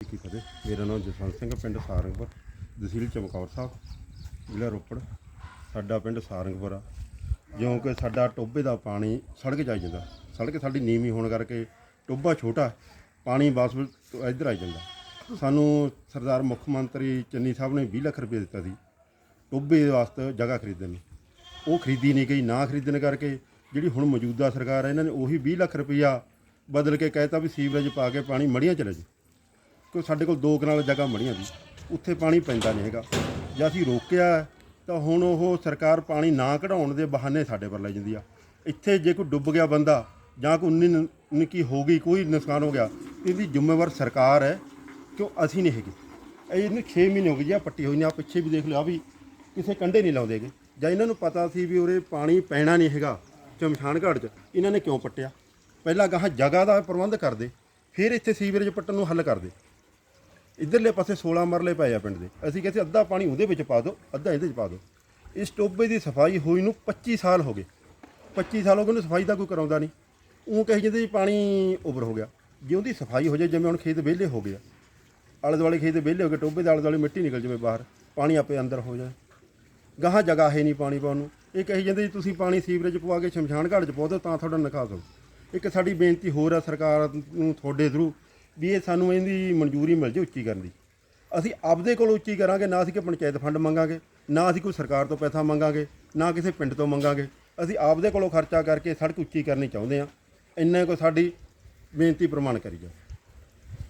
ਕੀ ਫਤਿਹ ਮੇਰਾ ਨਾਮ ਜਸਵੰਤ ਸਿੰਘ ਪਿੰਡ ਸਾਰੰਗਪੁਰ, ਤਹਿਸੀਲ ਚਮਕੌਰ ਸਾਹਿਬ, ਜ਼ਿਲ੍ਹਾ ਰੋਪੜ। ਸਾਡਾ ਪਿੰਡ ਸਾਰੰਗਪੁਰ ਆ। ਜਿਉਂ ਕਿ ਸਾਡਾ ਟੋਬੇ ਦਾ ਪਾਣੀ ਸੜਕ ਜਾਈ ਜਾਂਦਾ। ਸੜਕ ਸਾਡੀ ਨੀਵੀਂ ਹੋਣ ਕਰਕੇ ਟੋਬਾ ਛੋਟਾ, ਪਾਣੀ ਬਸ ਇੱਧਰ ਆਈ ਜਾਂਦਾ। ਸਾਨੂੰ ਸਰਦਾਰ ਮੁੱਖ ਮੰਤਰੀ ਚੰਨੀ ਸਾਹਿਬ ਨੇ 20 ਲੱਖ ਰੁਪਏ ਦਿੱਤਾ ਸੀ। ਟੋਬੇ ਵਾਸਤੇ ਜਗ੍ਹਾ ਖਰੀਦਣ ਨੂੰ ਉਹ ਖਰੀਦੀ ਨਹੀਂ ਗਈ, ਨਾ ਖਰੀਦਣ ਕਰਕੇ ਜਿਹੜੀ ਹੁਣ ਮੌਜੂਦਾ ਸਰਕਾਰ ਹੈ ਇਹਨਾਂ ਨੇ ਉਹੀ 20 ਲੱਖ ਰੁਪਈਆ ਬਦਲ ਕੇ ਕਹਿਤਾ ਵੀ ਸੀਵਰੇਜ ਪਾ ਕੇ ਪਾਣੀ ਮੜੀਆਂ ਚਲੇ ਜੀ ਕਿ ਸਾਡੇ ਕੋਲ ਦੋ ਕਨਾਲ ਜਗ੍ਹਾ ਮੜੀਆਂ ਦੀ ਉੱਥੇ ਪਾਣੀ ਪੈਂਦਾ ਨਹੀਂ ਹੈਗਾ। ਜੇ ਅਸੀਂ ਰੋਕਿਆ ਤਾਂ ਹੁਣ ਉਹ ਸਰਕਾਰ ਪਾਣੀ ਨਾ ਕਢਾਉਣ ਦੇ ਬਹਾਨੇ ਸਾਡੇ ਪਰ ਲੈ ਜਾਂਦੀ ਆ। ਇੱਥੇ ਜੇ ਕੋਈ ਡੁੱਬ ਗਿਆ ਬੰਦਾ, ਜਾਂ ਕੋਈ ਉਨੀ ਨਿੱਕੀ ਹੋ ਗਈ, ਕੋਈ ਨੁਕਸਾਨ ਹੋ ਗਿਆ, ਇਹਦੀ ਜ਼ਿੰਮੇਵਾਰ ਸਰਕਾਰ ਹੈ ਕਿਉਂ ਅਸੀਂ ਨਹੀਂ ਹੈਗੇ। ਇਹਨੂੰ 6 ਮਹੀਨੇ ਹੋ ਗਏ ਜੀ ਪੱਟੀ ਹੋਈ ਨੇ ਆ ਪਿੱਛੇ ਵੀ ਦੇਖ ਲਿਆ ਵੀ ਕਿਸੇ ਕੰਢੇ ਨਹੀਂ ਲਾਉਂਦੇਗੇ ਜਾਂ ਇਹਨਾਂ ਨੂੰ ਪਤਾ ਸੀ ਵੀ ਉਰੇ ਪਾਣੀ ਪੈਣਾ ਨਹੀਂ ਹੈਗਾ ਸ਼ਮਸ਼ਾਨ ਘਾਟ 'ਚ, ਇਹਨਾਂ ਨੇ ਕਿਉਂ ਪੱਟਿਆ? ਪਹਿਲਾਂ ਗਾਹਾਂ ਜਗ੍ਹਾ ਦਾ ਪ੍ਰਬੰਧ ਕਰਦੇ ਫਿਰ ਇੱਥੇ ਸੀਵਰੇਜ ਪੱਟਣ ਨੂੰ ਹੱਲ ਕਰਦੇ ਇਧਰਲੇ ਪਾਸੇ 16 ਮਰਲੇ ਪਏ ਆ ਪਿੰਡ ਦੇ। ਅਸੀਂ ਕਹਿੰਦੇ ਅੱਧਾ ਪਾਣੀ ਉਹਦੇ ਵਿੱਚ ਪਾ ਦਿਓ, ਅੱਧਾ ਇਹਦੇ ਵਿੱਚ ਪਾ ਦਿਓ। ਇਸ ਟੋਬੇ ਦੀ ਸਫ਼ਾਈ ਹੋਈ ਨੂੰ 25 ਸਾਲ ਹੋ ਗਏ। 25 ਸਾਲ ਹੋ ਗਏ ਉਹਨੂੰ ਸਫ਼ਾਈ ਦਾ ਕੋਈ ਕਰਾਉਂਦਾ ਨਹੀਂ। ਉਹ ਕਹੀ ਜਾਂਦੇ ਜੀ ਪਾਣੀ ਓਵਰ ਹੋ ਗਿਆ। ਜੇ ਉਹਦੀ ਸਫ਼ਾਈ ਹੋ ਜਾਏ, ਜਿਵੇਂ ਹੁਣ ਖੇਤ ਵਿਹਲੇ ਹੋ ਗਏ ਆਲੇ ਦੁਆਲੇ ਖੇਤ ਵਿਹਲੇ ਹੋ ਗਏ ਟੋਬੇ ਦੇ ਆਲੇ ਦੁਆਲੇ ਮਿੱਟੀ ਨਿਕਲ ਜਾਵੇ ਬਾਹਰ, ਪਾਣੀ ਆਪੇ ਅੰਦਰ ਹੋ ਜਾਏ। ਗਾਹਾਂ ਜਗ੍ਹਾ ਹੈ ਨਹੀਂ ਪਾਣੀ ਪਾਉਣ ਨੂੰ। ਇਹ ਕਹੀ ਜਾਂਦੇ ਜੀ ਤੁਸੀਂ ਪਾਣੀ ਸੀਵਰੇਜ ਪਵਾ ਕੇ ਸ਼ਮਸ਼ਾਨ ਘਾਟ 'ਚ ਪਾਓ ਦਿਓ, ਤਾਂ ਤੁਹਾਡਾ ਨਿਕਾਸ ਹੋ ਇੱਕ ਸਾਡੀ ਬੇਨਤੀ ਹੋਰ ਆ ਸਰਕਾਰ ਨੂੰ, ਤੁਹਾਡੇ ਥਰੂ ਵੀ ਇਹ ਸਾਨੂੰ ਇਹਦੀ ਮਨਜ਼ੂਰੀ ਮਿਲ ਜੇ ਉੱਚੀ ਕਰਨ ਦੀ। ਅਸੀਂ ਆਪਦੇ ਕੋਲ ਉੱਚੀ ਕਰਾਂਗੇ, ਨਾ ਅਸੀਂ ਕਿ ਪੰਚਾਇਤ ਫੰਡ ਮੰਗਾਂਗੇ, ਨਾ ਅਸੀਂ ਕੋਈ ਸਰਕਾਰ ਤੋਂ ਪੈਸਾ ਮੰਗਾਂਗੇ, ਨਾ ਕਿਸੇ ਪਿੰਡ ਤੋਂ ਮੰਗਾਂਗੇ। ਅਸੀਂ ਆਪਦੇ ਕੋਲੋਂ ਖਰਚਾ ਕਰਕੇ ਸੜਕ ਉੱਚੀ ਕਰਨੀ ਚਾਹੁੰਦੇ ਆ ਇੰਨਾ ਕੋ ਸਾਡੀ ਬੇਨਤੀ ਪ੍ਰਮਾਣ ਕਰੀ ਜਾਓ।